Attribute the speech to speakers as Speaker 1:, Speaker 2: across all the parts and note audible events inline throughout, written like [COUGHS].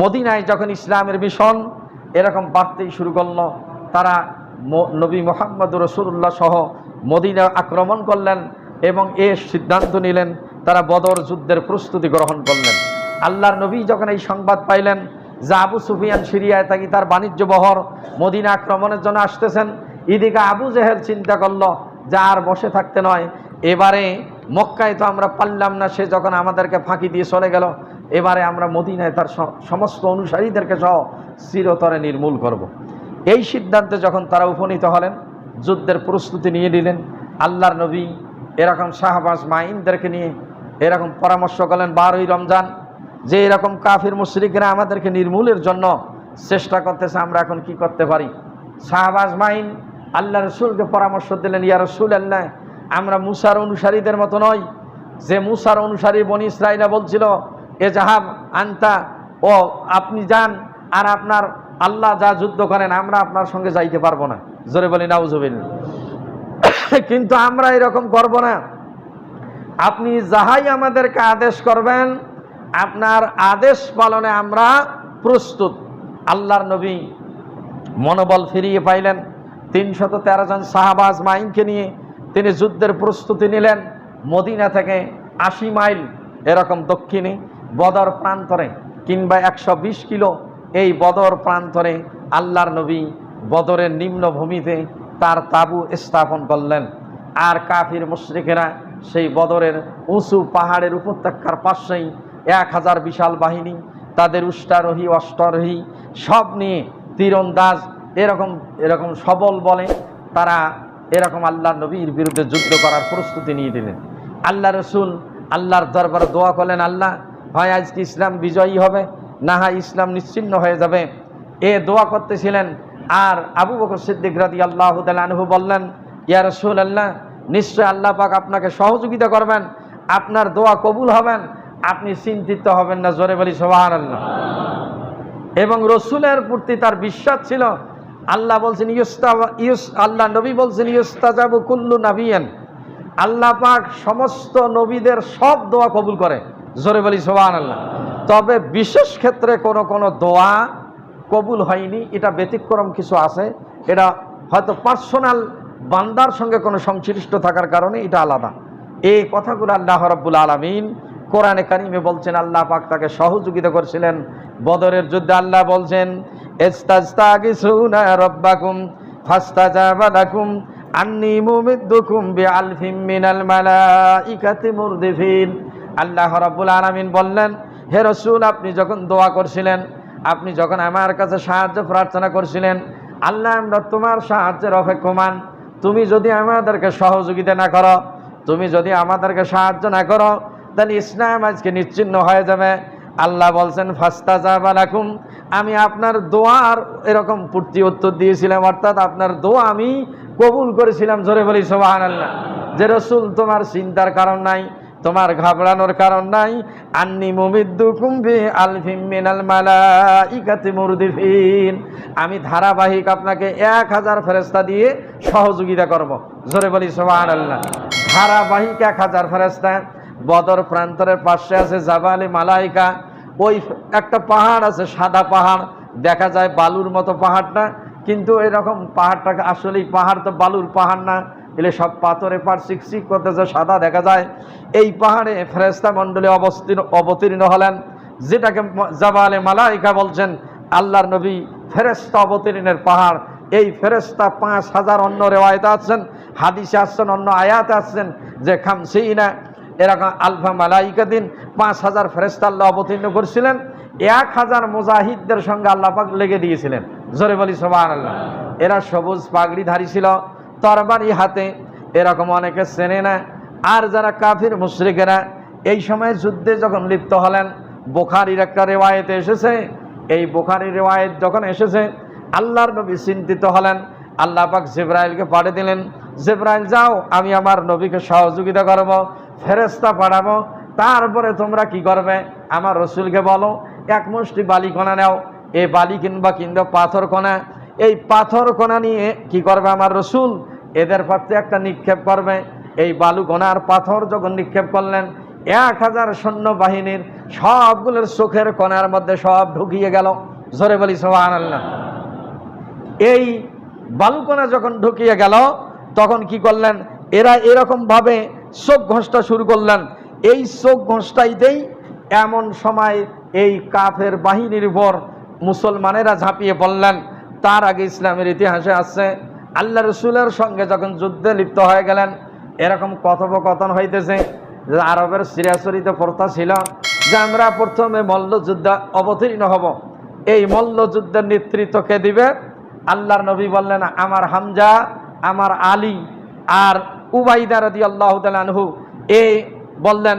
Speaker 1: মদিনায় যখন ইসলামের মিশন এরকম বাড়তেই শুরু করল, তারা নবী মোহাম্মদ রসুল্লাহ সহ মদিনা আক্রমণ করলেন এবং এ সিদ্ধান্ত নিলেন, তারা বদর যুদ্ধের প্রস্তুতি গ্রহণ করলেন। আল্লাহর নবী যখন এই সংবাদ পাইলেন যে আবু সুফিয়ান সিরিয়ায় থাকি তার বাণিজ্য বহর, মদিনা আক্রমণের জন্য আসতেছেন, এদিকে আবু জেহেল চিন্তা করল যে আর বসে থাকতে নয়। এবারে মক্কায় তো আমরা পারলাম না, সে যখন আমাদেরকে ফাঁকি দিয়ে চলে গেল এবারে আমরা মদিনায় তার সমস্ত অনুসারীদেরকে সহ চিরতরে নির্মূল করব। এই সিদ্ধান্তে যখন তারা উপনীত হলেন, যুদ্ধের প্রস্তুতি নিয়ে নিলেন, আল্লাহর নবী এরকম শাহবাজ মাইনদেরকে নিয়ে এরকম পরামর্শ করলেন, বারোই রমজান, যে এরকম কাফির মুশরিকরা আমাদেরকে নির্মূলের জন্য চেষ্টা করতেছে, আমরা এখন কি করতে পারি শাহবাজ মাইন আল্লাহ রসুলকে পরামর্শ দিলেন, ইয়া রসুল আল্লাহ আমরা মুসার অনুসারীদের মতো নয় যে মুসার অনুসারী বনি ইসরাইলা বলছিল এ জাহাব আনতা, ও আপনি যান, আর আপনার আল্লাহ যা যুদ্ধ করেন, আমরা আপনার সঙ্গে যাইতে পারব না। জোরে বলি নাউজবিন [COUGHS] কিন্তু আমরা এরকম করব না। আপনি যাহাই আমাদেরকে আদেশ করবেন, আপনার আদেশ পালনে আমরা প্রস্তুত। আল্লাহর নবী মনোবল ফিরিয়ে পাইলেন। তিনশত তেরো জন শাহবাজ মাইনকে নিয়ে তিনি যুদ্ধের প্রস্তুতি নিলেন। মদিনা থেকে আশি মাইল এরকম দক্ষিণে। বদর প্রান্তরে কিংবা একশো বিশ কিলো এই বদর প্রান্তরে আল্লাহর নবী বদরের নিম্নভূমিতে তার তাবু স্থাপন করলেন। আর কাফির মুশরিকেরা সেই বদরের উঁচু পাহাড়ের উপত্যকার পাশেই এক হাজার বিশাল বাহিনী, তাদের উষ্টারোহী, অষ্টারোহী সব নিয়ে তীরন্দাজ এরকম এরকম সবল বলে তারা এরকম আল্লাহ নবীর বিরুদ্ধে যুদ্ধ করার প্রস্তুতি নিয়ে দিলেন আল্লাহ রসুল আল্লাহর দরবার দোয়া করলেন, আল্লাহ হয় আজকে ইসলাম বিজয়ী হবে, না হয় ইসলাম নিশ্চিন্ন হয়ে যাবে। এ দোয়া করতেছিলেন, আর আবু বকর সিদ্দিক রাদি আল্লাহ আনহু বললেন, ইয়া রসুল আল্লাহ নিশ্চয় আল্লাহ পাক আপনাকে সহযোগিতা করবেন, আপনার দোয়া কবুল হবেন, আপনি চিন্তিত হবেন না, জোরে বলি সোহান আল্লাহ এবং রসুলের প্রতি তার বিশ্বাস ছিল, আল্লাহ বলছেন, ইউস্তা, ইউস, আল্লাহ নবী বলছেন, ইউস্তাজাবু কুল্লু নাবিয়ান। আল্লাহ পাক সমস্ত নবীদের সব দোয়া কবুল করে। জোরে বলি সোহান আল্লাহ তবে বিশেষ ক্ষেত্রে কোনো কোনো দোয়া কবুল হয়নি, এটা ব্যতিক্রম কিছু আছে। এটা হয়তো পার্সোনাল বান্দার সঙ্গে কোনো সংশ্লিষ্ট থাকার কারণে এটা আলাদা। এই কথাগুলো আল্লাহ রব্বুল আলমিন কোরআনে কারিমে বলছেন, আল্লাহ পাক তাকে সহযোগিতা করছিলেন। বদরের যুদ্ধে আল্লাহ বলছেন রব্বাকুম আন্নি বিআলফিম মিনাল আল্লাহ রাব্বুল আলামিন বললেন, হে রসুল, আপনি যখন দোয়া করছিলেন, আপনি যখন আমার কাছে সাহায্য প্রার্থনা করছিলেন, আল্লাহ আমরা তোমার সাহায্যের অপেক্ষমান। তুমি যদি আমাদেরকে সহযোগিতা না করো, তুমি যদি আমাদেরকে সাহায্য না করো, তাহলে ইসলাম আজকে নিশ্চিন্ন হয়ে যাবে। আল্লাহ বলছেন ফাস্তা জাবালাকুম আমি আপনার দোয়ার এরকম পূর্তি উত্তর দিয়েছিলাম, অর্থাৎ আপনার দোয়া আমি কবুল করেছিলাম জোরে বলি সোবাহান আল্লাহ যে রসুল, তোমার চিন্তার কারণ নাই। তোমার ঘাবড়ানোর কারণ নাই। আন্নি মুমিদ্দু কুম্ভি আলফিম মিনাল মালাইকাতি মুরদিফিন। আমি ধারাবাহিক আপনাকে এক হাজার ফেরেস্তা দিয়ে সহযোগিতা করব। জোরে বলি সোবাহান আল্লাহ ধারাবাহিক এক হাজার ফেরেস্তা বদর প্রান্তরের পাশে আছে জাবালি মালাইকা। ওই একটা পাহাড় আছে, সাদা পাহাড়। দেখা যায় বালুর মতো পাহাড়টা। কিন্তু এরকম পাহাড়টাকে আসলেই পাহাড় তো বালুর পাহাড় না। এলে সব পাথরে পাড় চিকচিক করতেছে সাদা দেখা যায়। এই পাহাড়ে ফেরেস্তা মণ্ডলী অবতীর্ণ অবতীর্ণ হলেন, যেটাকে জাবালে মালাইকা বলছেন, আল্লাহর নবী ফেরেস্তা অবতীর্ণের পাহাড়। এই ফেরেস্তা পাঁচ হাজার অন্য রেওয়ায়তে আছেন, হাদিসে আসছেন অন্য আয়াতে আসছেন যে খামসিনা এরকম আলফা মালাইকা দিন পাঁচ হাজার ফেরেস্তা আল্লাহ অবতীর্ণ করছিলেন, এক হাজার মুজাহিদদের সঙ্গে আল্লাহ পাক লেগে দিয়েছিলেন। জোরে বলি সোবান আল্লাহ এরা সবুজ পাগড়িধারী ছিল তরবারি হাতে, এরকম অনেকে চেনে না। আর যারা কাফির, মুশরিকেরা, এই সময় যুদ্ধে যখন লিপ্ত হলেন, বোখারির একটা রেওয়ায়েতে এসেছে। এই বোখারির রেওয়ায়েত যখন এসেছে, আল্লাহর নবী চিন্তিত হলেন। আল্লাহ পাক জিব্রাইলকে পাঠিয়ে দিলেন, জিব্রাইল, যাও, আমি আমার নবীকে সহযোগিতা করব ফেরেস্তা পাঠাবো। তারপরে তোমরা কি করবে? আমার রসুলকে বলো, এক মুষ্টি বালি কণা নাও। এই বালি কিংবা কিংবা পাথর কণা এই পাথর কণা নিয়ে কি করবে আমার রসুল? এদের প্রতি একটা নিক্ষেপ করবে। এই বালু কণার পাথর যখন নিক্ষেপ করলেন, এক হাজার সৈন্যবাহিনীর সবগুলোর চোখের কোণার মধ্যে সব ঢুকিয়ে গেল। জোরে বলি সোহান এই বালুকোনা যখন ঢুকিয়ে গেল, তখন কি করলেন? এরা এরকম ভাবে চোখ ঘষটা শুরু করলেন। এই চোখ ঘষটাইতেই এমন সময় এই কাফের বাহিনীর উপর মুসলমানেরা ঝাঁপিয়ে পড়লেন। তার আগে ইসলামের ইতিহাসে আছে আল্লাহ রসুলের সঙ্গে যখন যুদ্ধে লিপ্ত হয়ে গেলেন, এরকম কথোপকথন হইতেছে যে আরবের সিরিয়াচরিত প্রথা ছিল যে আমরা প্রথমে মল্লযুদ্ধে অবতীর্ণ হব। এই মল্লযুদ্ধের নেতৃত্ব কে দিবে? আল্লাহর নবী বললেন, আমার হামজা, আমার আলী আর উবাইদা রাদি আল্লাহ আনহু। এই বললেন,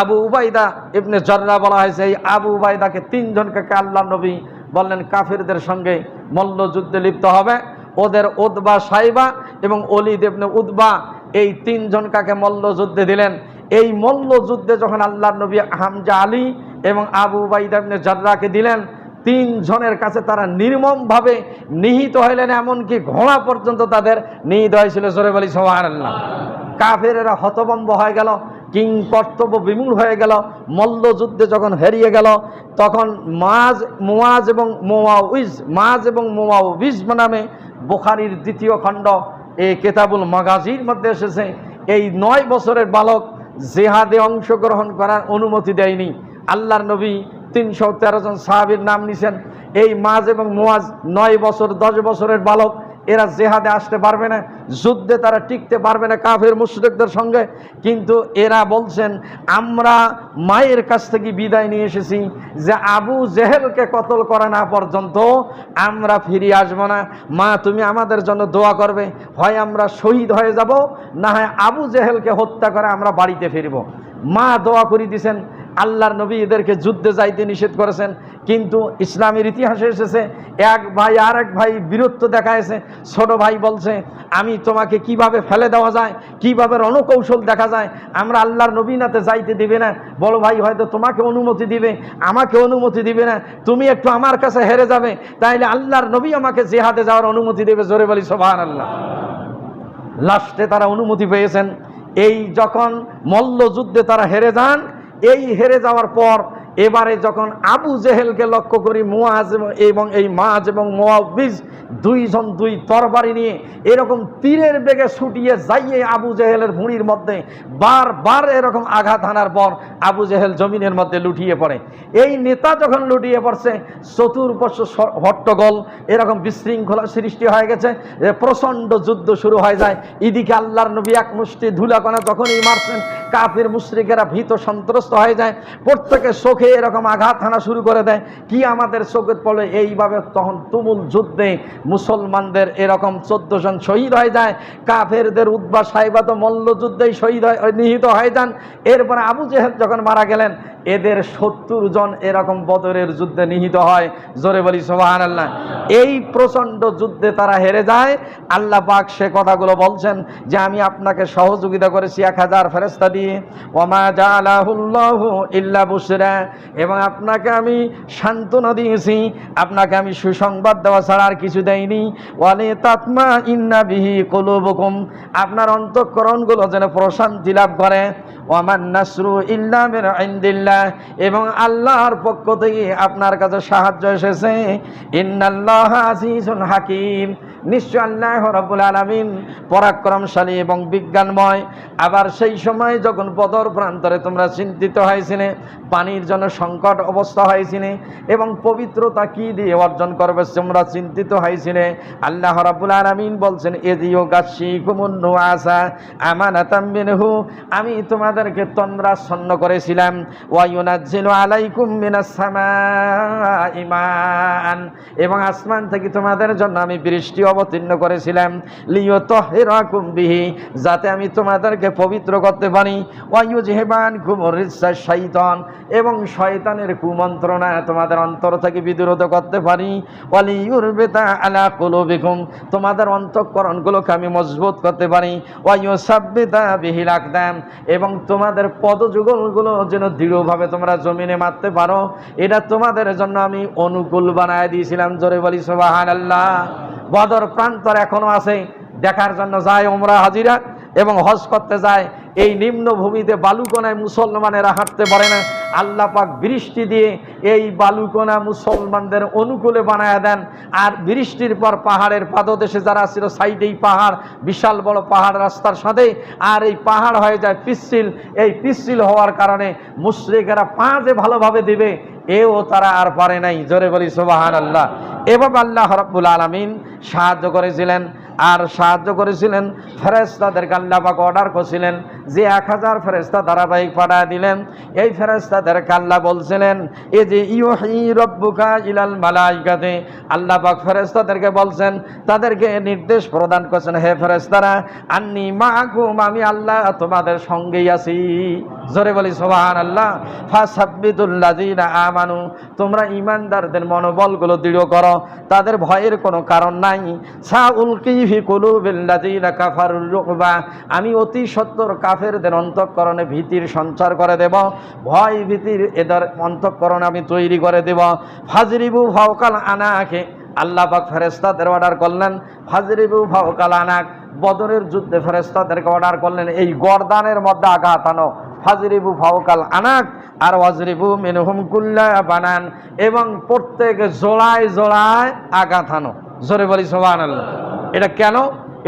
Speaker 1: আবু উবাইদা ইবনে জর্রা বলা হয়েছে, এই আবু উবাইদাকে তিনজনকে আল্লাহ নবী বললেন, কাফিরদের সঙ্গে মল্লযুদ্ধে লিপ্ত হবে। ওদের উদ্বা সাইবা এবং অলি দেবনে উদ্বা এই তিনজন কাকে মল্লযুদ্ধে দিলেন? এই মল্লযুদ্ধে যখন আল্লাহ নবী হামজা আলী এবং আবু উবাইদা ইবনে জর্রাকে দিলেন, তিনজনের কাছে তারা নির্মমভাবে নিহিত হইলেন, এমনকি ঘোড়া পর্যন্ত তাদের নিহিত হয়েছিল জোরে বলি আল্লাহ কাফেরেরা হতবম্ব হয়ে গেল। কিং কর্তব্য বিমূল হয়ে গেল। মল্লযুদ্ধে যখন হেরিয়ে গেল, তখন মাজ মোয়াজ এবং মোয়াউইজ মাজ এবং মোয়াউইজ নামে বোখারির দ্বিতীয় খণ্ড এই কেতাবুল মাগাজির মধ্যে এসেছে। এই নয় বছরের বালক জেহাদে অংশগ্রহণ করার অনুমতি দেয়নি। আল্লাহর নবী তিনশো তেরো জন সাহাবির নাম নিছেন। এই মাজ এবং মোয়াজ নয় বছর, দশ বছরের বালক এরা জেহাদে আসতে পারবে না, যুদ্ধে তারা টিকতে পারবে না কাফের মুশরিকদের সঙ্গে। কিন্তু এরা বলছেন, আমরা মায়ের কাছ থেকে বিদায় নিয়ে এসেছি যে আবু জেহেলকে কতল করা না পর্যন্ত আমরা ফিরে আসব না। মা, তুমি আমাদের জন্য দোয়া করবে। হয় আমরা শহীদ হয়ে যাব, না হয় আবু জেহেলকে হত্যা করে আমরা বাড়িতে ফিরব। মা দোয়া করে দিছেন আল্লাহর নবী এদেরকে যুদ্ধে যাইতে নিষেধ করেছেন, কিন্তু ইসলামের ইতিহাসে এসেছে, এক ভাই আর এক ভাই বীরত্ব দেখায়ছে ছোট ভাই বলছে, আমি তোমাকে কীভাবে ফেলে দেওয়া যায়, কীভাবে রণকৌশল দেখা যায়, আমরা আল্লাহর নবীনাতে যাইতে দিবে না। বড় ভাই হয়তো তোমাকে অনুমতি দিবে, আমাকে অনুমতি দিবে না, তুমি একটু আমার কাছে হেরে যাবে, তাইলে আল্লাহর নবী আমাকে জেহাদে যাওয়ার অনুমতি দেবে, জোরে বলি সোভান আল্লাহ লাস্টে তারা অনুমতি পেয়েছেন, এই যখন মল্লযুদ্ধে তারা হেরে যান এই হেরে যাওয়ার পর এবারে যখন আবু জেহেলকে লক্ষ্য করি মোয়াজ এবং- এই মাজ এবং মোয়াবিজ দুইজন দুই তরবারি নিয়ে এরকম তীরের বেগে ছুটিয়ে যাইয়ে আবু জেহেলের ভুঁড়ির মধ্যে বারবার এরকম আঘাত হানার পর আবু জেহেল জমিনের মধ্যে লুটিয়ে পড়ে। এই নেতা যখন লুটিয়ে পড়ছে চতুর্পশ স- হট্টগোল, এরকম বিশৃঙ্খলা সৃষ্টি হয়ে গেছে প্রচণ্ড যুদ্ধ শুরু হয়ে যায়। এদিকে আল্লাহর নবী এক মুষ্টি ধুলাকণা যখনই মারছেন। কাফির মুশ্রিকেরা ভীত সন্ত্রস্ত হয়ে যায়। প্রত্যেকের চোখে এরকম আঘাত হানা শুরু করে দেয়, কি আমাদের চোখে পড়ে এইভাবে তখন তুমুল যুদ্ধে মুসলমানদের এরকম চোদ্দ জন শহীদ হয়ে যায়, কাফেরদের উদ্বাস সাহেবা তো মল্লযুদ্ধেই শহীদ হয়, নিহিত হয়ে যান। এরপরে আবু জেহেদ যখন মারা গেলেন, এদের সত্তর জন এরকম বদরের যুদ্ধে নিহিত হয়। জোরে বলি সোহান আল্লাহ এই প্রচণ্ড যুদ্ধে তারা হেরে যায়। আল্লাহ পাক সে কথাগুলো বলছেন যে, আমি আপনাকে সহযোগিতা করেছি এক হাজার ফেরেস্তা দিয়ে। ওমা জালাহুল্লাহু ইল্লা বুসরা এবং আপনাকে আমি সান্ত্বনা দিয়েছি, আপনাকে আমি সুসংবাদ দেওয়া ছাড়া আর কিছু দেয়নি ওয়ালে তাতমা ইন্না বিহি কলুবকুম, আপনার অন্তঃকরণগুলো যেন প্রশান্তি লাভ করে। ওয়ামান নাসরু ইল্লা মিন ইনদিল্লাহ, এবং আল্লাহর পক্ষ থেকে আপনার কাছে সাহায্য এসেছে। ইন্নাল্লাহ আজিজুন হাকিম। নিশ্চয় আল্লাহ রব্বুল আলামিন পরাক্রমশালী এবং বিজ্ঞানময়। আবার সেই সময় যখন বদর প্রান্তরে তোমরা চিন্তিত হয়েছিলে, পানির জন্য সংকট অবস্থা হয়েছিলে এবং পবিত্রতা কি দিয়ে অর্জন করবে তোমরা চিন্তিত হয়েছিলে, আল্লাহ রাব্বুল আলামিন বলছেন, এদিও গাছি কুমুন্নু আসা আমানাতাম মিনহু। আমি তোমাদেরকে তন্দ্রাচ্ছন্ন করেছিলাম। ওয়ায়ুনাজ্জিলু আলাইকুম মিনাস সামাই মান এবং আসমান থেকে তোমাদের জন্য আমি বৃষ্টি অবতীর্ণ করেছিলাম। লিও তহেরাকুম বিহি, যাতে আমি তোমাদেরকে পবিত্র করতে পারি। ওয়ায়ুজহেবান কুমরিসা শৈতন এবং শয়তানের কুমন্ত্রণা তোমাদের অন্তর থেকে বিদুরত করতে পারি। ওয়ালিউর বেতা আলা কুলুবিকুম, তোমাদের অন্তঃকরণগুলোকে আমি মজবুত করতে পারি। ওয়ায়ু সাব্বিতা বিহি রাখদাম এবং তোমাদের পদযুগলগুলো যেন দৃঢ়ভাবে তোমরা জমিনে মারতে পারো। এটা তোমাদের জন্য আমি অনুকূল বানায় দিয়েছিলাম। জোরে বলি সোবাহান আল্লাহ বদর প্রান্তর এখনও আছে, দেখার জন্য যায় ওমরা হাজিরা এবং হজ করতে যায়। এই নিম্নভূমিতে বালুকোনায় মুসলমানেরা হাঁটতে পারে না। আল্লাহ পাক বৃষ্টি দিয়ে এই বালুকোনা মুসলমানদের অনুকূলে বানায় দেন। আর বৃষ্টির পর পাহাড়ের পাদদেশে যারা ছিল, সাইডেই পাহাড়, বিশাল বড় পাহাড় রাস্তার সাথে। আর এই পাহাড় হয়ে যায় পিচ্ছিল এই পিচ্ছিল হওয়ার কারণে মুশ্রিকেরা পা যে ভালোভাবে দিবে। এও তারা আর পারে নাই। জোরে বলি সোবাহান আল্লাহ এভাবে আল্লাহ রব্বুল আলমিন সাহায্য করেছিলেন। আর সাহায্য করেছিলেন ফেরেস্তাদেরকে আল্লাহ অর্ডার করছিলেন, যে এক হাজার ফেরেস্তা ধারাবাহিক পাঠা দিলেন। এই ফেরেস্তাদেরকে আল্লাহ বলছিলেন এই যে ইউহি রব্বুকা ইলাল মালাইকাতে আল্লাহ পাক ফেরেস্তাদেরকে বলছেন, তাদেরকে নির্দেশ প্রদান করছেন, হে ফেরেস্তারা আন্নি মাকুম, আমি আল্লাহ তোমাদের সঙ্গেই আছি। জোরে বলি সোহান আল্লাহ ফাসাব্বিতুল্লাযিনা আমানু, তোমরা ইমানদারদের মনোবলগুলো দৃঢ় করো, তাদের ভয়ের কোনো কারণ নাই। সা সাউলকি আমি অতি সত্তর কাফেরদের অন্তঃকরণে ভীতির সঞ্চার করে দেব। ভয় ভীতির এদের অন্তঃকরণে আমি তৈরি করে দেব। ফাজরিবু ফাওকাল আনাকে। আল্লাহ পাক ফেরেস্তাদের অর্ডার করলেন। ফাজরিবু ফাওকাল আনাক। বদরের যুদ্ধে ফেরেস্তাদেরকে অর্ডার করলেন। এই গরদানের মধ্যে আঘাত আনো। ফাজরিবু ফাওকাল আনাক। আর ওয়াজরিবু মিনহুম কুল্লা বানান। এবং প্রত্যেক জোড়ায় জোড়ায় আঘাত আনো। জোরে বলি সোহান আল্লাহ এটা কেন?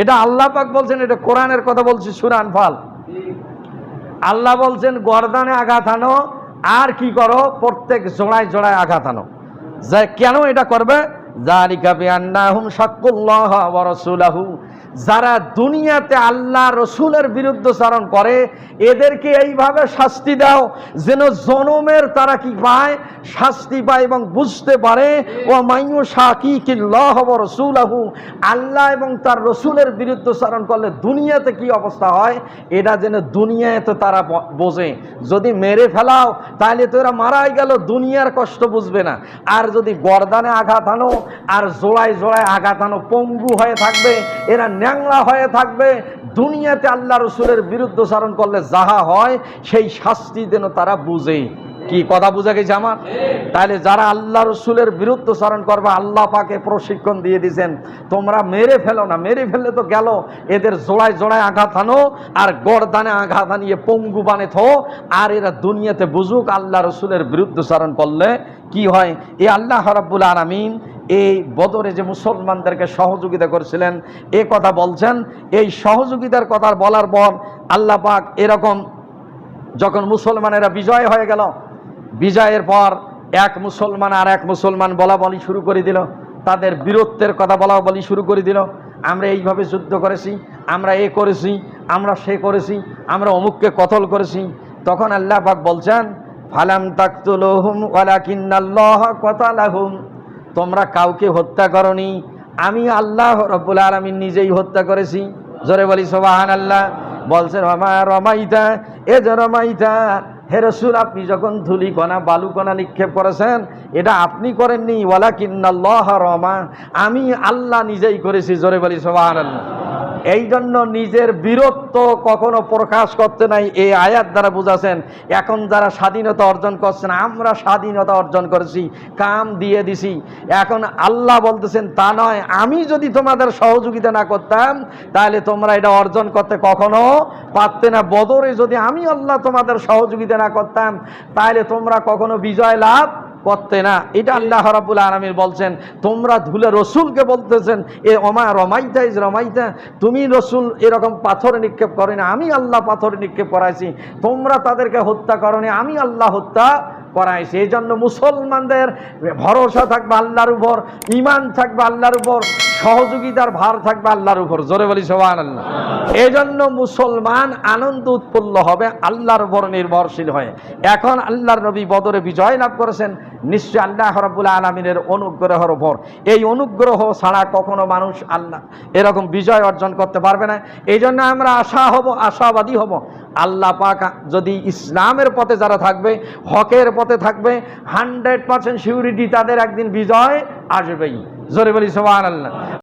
Speaker 1: এটা আল্লাহ পাক বলছেন, এটা কোরআনের কথা বলছি সুরান ফাল আল্লাহ বলছেন, গরদানে আঘাত আনো, আর কি করো? প্রত্যেক জোড়ায় জোড়ায় আঘাত আনো। কেন এটা করবে? জারিকা বিআন্নাহুম শাক্কুল্লাহ ওয়া রাসূলাহু। যারা দুনিয়াতে আল্লাহ রসুলের বিরুদ্ধচারণ করে, এদেরকে এইভাবে শাস্তি দাও যেন জনমের তারা কি পায়? শাস্তি পায় এবং বুঝতে পারে, ও মাইয়ু শাকি কিল্লাহ রসুলাহু। আল্লাহ এবং তার রসুলের বিরুদ্ধচারণ করলে দুনিয়াতে কি অবস্থা হয়? এটা যেন দুনিয়ায় তো তারা বোঝে। যদি মেরে ফেলাও, তাহলে তো এরা মারাই গেল, দুনিয়ার কষ্ট বুঝবে না। আর যদি গরদানে আঘাত আনো, আর জোড়ায় জোড়ায় আঘাত আনো, পঙ্গু হয়ে থাকবে, এরা ন্যাংলা হয়ে থাকবে, দুনিয়াতে আল্লাহ রসুলের বিরুদ্ধচারণ করলে যাহা হয়, সেই শাস্তি যেন তারা বুঝে। কি কথা বুঝা গেছে আমার? তাহলে যারা আল্লাহ রসুলের বিরুদ্ধচারণ করবে, আল্লাহ পাকে প্রশিক্ষণ দিয়ে দিয়েছেন। তোমরা মেরে ফেলো না, মেরে ফেললে তো গেল। এদের জোড়ায় জোড়ায় আঘাত আনো আর গড়দানে আঘাত আনিয়ে পঙ্গু বানে থো। আর এরা দুনিয়াতে বুঝুক আল্লাহ রসুলের বিরুদ্ধচারণ করলে কি হয়। এ আল্লাহ রাব্বুল আলামিন এই বদরে যে মুসলমানদেরকে সহযোগিতা করেছিলেন, এ কথা বলছেন। এই সহযোগিতার কথা বলার পর আল্লাহ পাক এরকম যখন মুসলমানেরা বিজয় হয়ে গেল, বিজয়ের পর এক মুসলমান আর এক মুসলমান বলা বলি শুরু করে দিল। তাদের বীরত্বের কথা বলা বলি শুরু করে দিল। আমরা এইভাবে যুদ্ধ করেছি, আমরা এ করেছি, আমরা সে করেছি, আমরা অমুককে কতল করেছি। তখন আল্লাহ পাক বলছেন, ফালাম তাকতুলহুম ওয়ালাকিন্নাল্লাহ কতালাহুম। তোমরা কাউকে হত্যা করনি। আমি আল্লাহ রব্বুল আলমিন নিজেই হত্যা করেছি। জোরে বলি সোবাহান আল্লাহ বলছে, রমা, রমাইতা, এ যে রমাইতা, হে রসুল, আপনি যখন ধুলিকণা, বালুকণা নিক্ষেপ করেছেন, এটা আপনি করেননি। ওয়ালা কিন্নাল্লাহ রমা, আমি আল্লাহ নিজেই করেছি। জোরে বলি সোবাহান আল্লাহ এই জন্য নিজের বীরত্ব কখনো প্রকাশ করতে নাই, এই আয়াত দ্বারা বুঝাছেন, এখন যারা স্বাধীনতা অর্জন করছেন, আমরা স্বাধীনতা অর্জন করেছি, কাম দিয়ে দিছি। এখন আল্লাহ বলতেছেন, তা নয়, আমি যদি তোমাদের সহযোগিতা না করতাম, তাহলে তোমরা এটা অর্জন করতে কখনো পারতে না। বদরে যদি আমি আল্লাহ তোমাদের সহযোগিতা না করতাম, তাহলে তোমরা কখনো বিজয় লাভ করতে না। এটা আল্লাহ রাবুল আলমীর বলছেন, তোমরা ধুলে রসুলকে বলতেছেন, এ অমা রমাইতা ইজ রমাইতা, তুমি রসুল এরকম পাথর নিক্ষেপ করে না আমি আল্লাহ পাথর নিক্ষেপ করাইছি, তোমরা তাদেরকে হত্যা করো আমি আল্লাহ হত্যা করাইছি। এই জন্য মুসলমানদের ভরসা থাকবে আল্লাহর উপর ইমান থাকবে আল্লাহর উপর। সহযোগিতার ভার থাকবে আল্লাহর উপর। জোরে বলি সোহান আল্লাহ এই জন্য মুসলমান আনন্দ উৎফুল্ল হবে, আল্লাহর উপর নির্ভরশীল হয়ে। এখন আল্লাহর নবী বদরে বিজয় লাভ করেছেন নিশ্চয় আল্লাহ রাব্বুল আলমিনের অনুগ্রহের উপর। এই অনুগ্রহ ছাড়া কখনো মানুষ আল্লাহ এরকম বিজয় অর্জন করতে পারবে না। এই জন্য আমরা আশা হব, আশাবাদী হব। আল্লাহ পাক যদি ইসলামের পথে যারা থাকবে, হকের পথে থাকবে হান্ড্রেড পার্সেন্ট সিউরিটি তাদের একদিন বিজয় আসবেই। জোরে বলি সোহান আল্লাহ